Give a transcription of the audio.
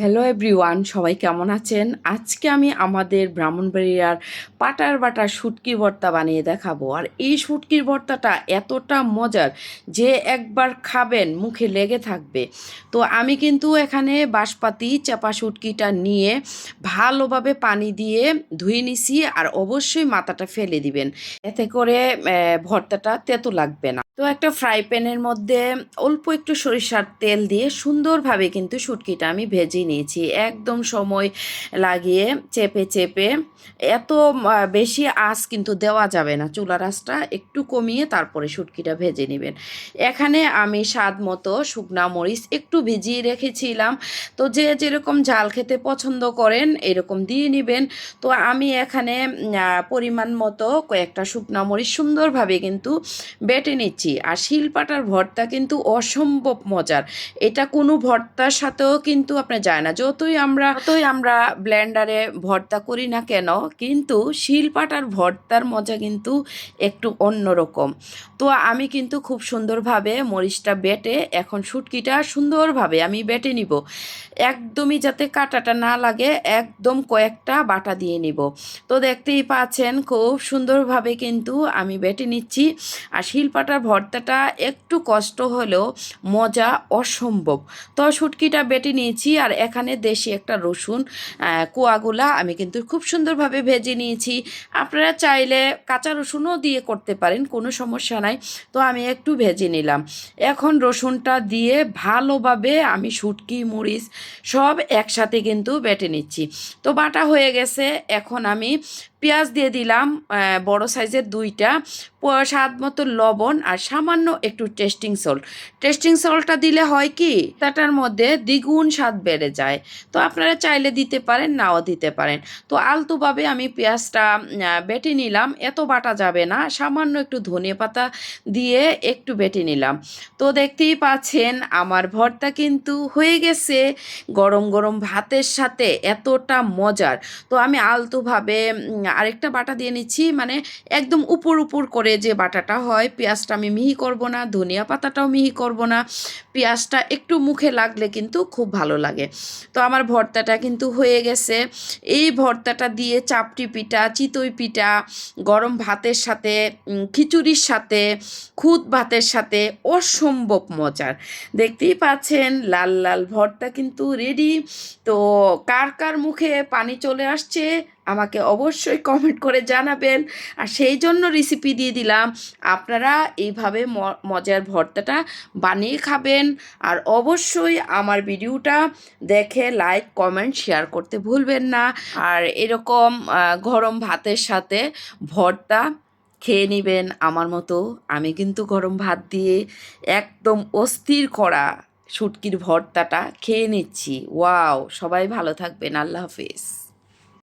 Hello everyone সবাই কেমন আছেন? আজকে আমি আমাদের ব্রাহ্মণবাড়িয়ার পাটার বাটার শুটকি ভর্তা বানিয়ে দেখাবো। আর এই শুটকির ভর্তাটা এতটা মজার যে একবার খাবেন মুখে লেগে থাকবে। তো আমি কিন্তু এখানে বাঁশপাতি, চাপা শুটকিটা নিয়ে ভালোভাবে পানি দিয়ে ধুয়ে নিছি আর অবশ্যই মাথাটা ফেলে দিবেন। এতে করে ভর্তাটা তেতো লাগবে না। তো একটা ফ্রাই প্যানের মধ্যে অল্প একটু সরিষার তেল দিয়ে সুন্দরভাবে কিন্তু শুটকিটা আমি ভেজে নিয়েছি। একদম সময় লাগিয়ে চেপে চেপে এত বেশি আঁচ কিন্তু দেওয়া যাবে না। চুলার আঁচটা একটু কমিয়ে তারপরে শুটকিটা ভেজে নেবেন। এখানে আমি স্বাদ মতো শুকনা মরিচ একটু ভিজিয়ে রেখেছিলাম। তো যে যেরকম ঝাল খেতে পছন্দ করেন এরকম দিয়ে নেবেন। তো আমি এখানে পরিমাণ মতো কয়েকটা শুকনা মরিচ সুন্দরভাবে কিন্তু বেটে নিচ্ছি। আর শিলপাটার ভর্তা কিন্তু অসম্ভব মজার। এটা কোনো ভর্তার সাথেও কিন্তু আপনার যায় না। যতই আমরা যতই আমরা ব্লেন্ডারে ভর্তা করি না কেন, কিন্তু শিলপাটার ভর্তার মজা কিন্তু একটু অন্যরকম তো আমি কিন্তু খুব সুন্দরভাবে মরিচটা বেটে এখন শুটকিটা সুন্দরভাবে আমি বেটে নিব। একদমই যাতে কাটাটা না লাগে, একদম কয়েকটা বাটা দিয়ে নিব। তো দেখতেই পাচ্ছেন, খুব সুন্দরভাবে কিন্তু আমি বেটে নিচ্ছি। আর শিলপাটার ভর্তাটা একটু কষ্ট হলেও মজা অসম্ভব। তো শুটকিটা বেটে নিয়েছি আর এখানে দেশি একটা রসুন কোয়াগুলা আমি কিন্তু খুব সুন্দরভাবে ভেজে নিয়েছি। আপনারা চাইলে কাঁচা রসুনও দিয়ে করতে পারেন, কোনো সমস্যা নাই। তো আমি একটু ভেজে নিলাম। এখন রসুনটা দিয়ে ভালোভাবে আমি শুটকি, মরিচ সব একসাথে কিন্তু বেটে নিচ্ছি। তো বাটা হয়ে গেছে, এখন আমি পেঁয়াজ দিয়ে দিলাম বড় সাইজের দুইটা স্বাদ মতো লবণ আর সামান্য একটু টেস্টিং সল্ট। টেস্টিং সল্টটা দিলে হয় কি, তাটার মধ্যে দ্বিগুণ স্বাদ বেড়ে যায়। তো আপনারা চাইলে দিতে পারেন, নাও দিতে পারেন। তো আলতুভাবে আমি পেঁয়াজটা বেটে নিলাম, এত বাটা যাবে না, সামান্য একটু ধনে পাতা দিয়ে একটু বেটে নিলাম। তো দেখতেই পাচ্ছেন, আমার ভর্তা কিন্তু হয়ে গেছে, গরম গরম ভাতের সাথে এতটা মজার। তো আমি আলতোভাবে আরেকটা বাটা দিয়ে নিচ্ছি মানে একদম উপর উপর করে যে বাটাটা হয়, পেঁয়াজটা আমি মিহি করব না, ধনিয়া পাতাটাও মিহি করব না, পেঁয়াজটা একটু মুখে লাগলে কিন্তু খুব ভালো লাগে। তো আমার ভর্তাটা কিন্তু হয়ে গেছে। এই ভর্তাটা দিয়ে চাপটি পিঠা, চিতই পিঠা, গরম ভাতের সাথে খিচুড়ির সাথে, খুদ ভাতের সাথে অসম্ভব মজার। দেখতেই পাচ্ছেন, লাল লাল ভর্তা কিন্তু রেডি তো কার কার মুখে পানি চলে আসছে আমাকে অবশ্যই কমেন্ট করে জানাবেন। আর সেই জন্য রেসিপি দিয়ে দিলাম, আপনারা এইভাবে মজার ভর্তাটা বানিয়ে খাবেন। আর অবশ্যই আমার ভিডিওটা দেখে লাইক কমেন্ট শেয়ার করতে ভুলবেন না। আর এরকম গরম ভাতের সাথে ভর্তা খেয়ে নেবেন আমার মতো। আমি কিন্তু গরম ভাত দিয়ে একদম অস্থির করা শুটকির ভর্তাটা খেয়ে নিচ্ছি। ওয়াও, সবাই ভালো থাকবেন। আল্লাহ হাফিজ।